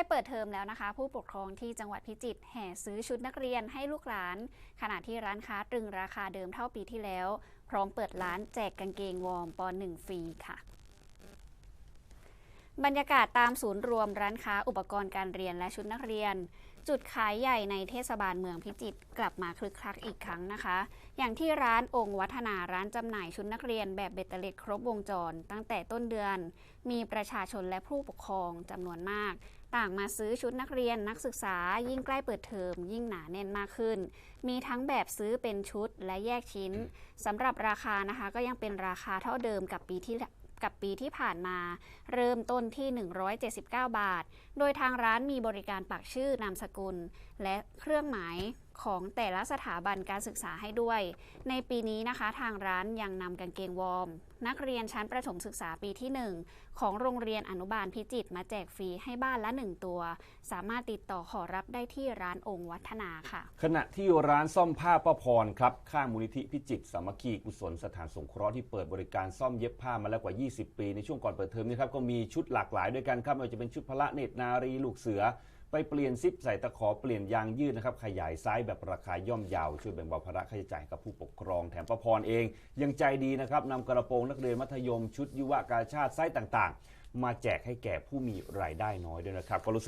ล้เปิดเทอมแล้วนะคะ ผู้ปกครองที่จังหวัดพิจิตรแห่ซื้อชุดนักเรียนให้ลูกหลาน ขณะที่ร้านค้าตรึงราคาเดิมเท่าปีที่แล้ว พร้อมเปิดร้านแจกกางเกงวอร์มป .1 ฟรีค่ะ บรรยากาศตามศูนย์รวมร้านค้าอุปกรณ์การเรียนและชุดนักเรียน จุดขายใหญ่ในเทศบาลเมืองพิจิตรกลับมาคลึกคลักอีกครั้งนะคะ อย่างที่ร้านองค์วัฒนาร้านจำหน่ายชุดนักเรียนแบบเบ็ดเตล็ดครบวงจร ตั้งแต่ต้นเดือน มีประชาชนและผู้ปกครองจำนวนมาก ต่างมาซื้อชุดนักเรียนนักศึกษา ยิ่งใกล้เปิดเทอมยิ่งหนาแน่นมากขึ้น มีทั้งแบบซื้อเป็นชุดและแยกชิ้นสำหรับราคานะคะ ก็ยังเป็นราคาเท่าเดิมกับปีที่ กับปีที่ผ่านมา เริ่มต้นที่ 179 บาท โดยทางร้านมีบริการปักชื่อนามสกุล และเครื่องหมาย ของแต่ละสถาบันการศึกษาให้ด้วย ในปีนี้นะคะทางร้านยังนำกางเกงวอร์ม นักเรียนชั้นประถมศึกษาปีที่ 1 ของโรงเรียนอนุบาลพิจิตรมาแจกฟรีให้บ้านละ 1 ตัว สามารถติดต่อขอรับได้ที่ร้านองค์วัฒนาค่ะ ขณะที่ร้านซ่อมผ้าป้าพรครับข้างมูลนิธิพิจิตรสามัคคีกุศลสถานสงเคราะห์ที่เปิดบริการซ่อมเย็บผ้ามาแล้วกว่า 20 ปี ในช่วงก่อนเปิดเทอมนี้ครับก็มีชุดหลากหลายด้วยกันครับไม่ว่าจะเป็นชุดพละเนตรนารีลูกเสือ ไปเปลี่ยนซิปใส่ตะขอเปลี่ยนยางยืดนะครับขยายไซส์แบบราคาย่อมเยาว ช่วยแบ่งเบาภาระค่าใช้จ่ายกับผู้ปกครองแถมประพรเอง ยังใจดีนะครับนำกระโปรงนักเรียนมัธยมชุดยุวกาชาติไซส์ต่างๆ มาแจกให้แก่ผู้มีรายได้น้อยด้วยนะครับก็รู้สึก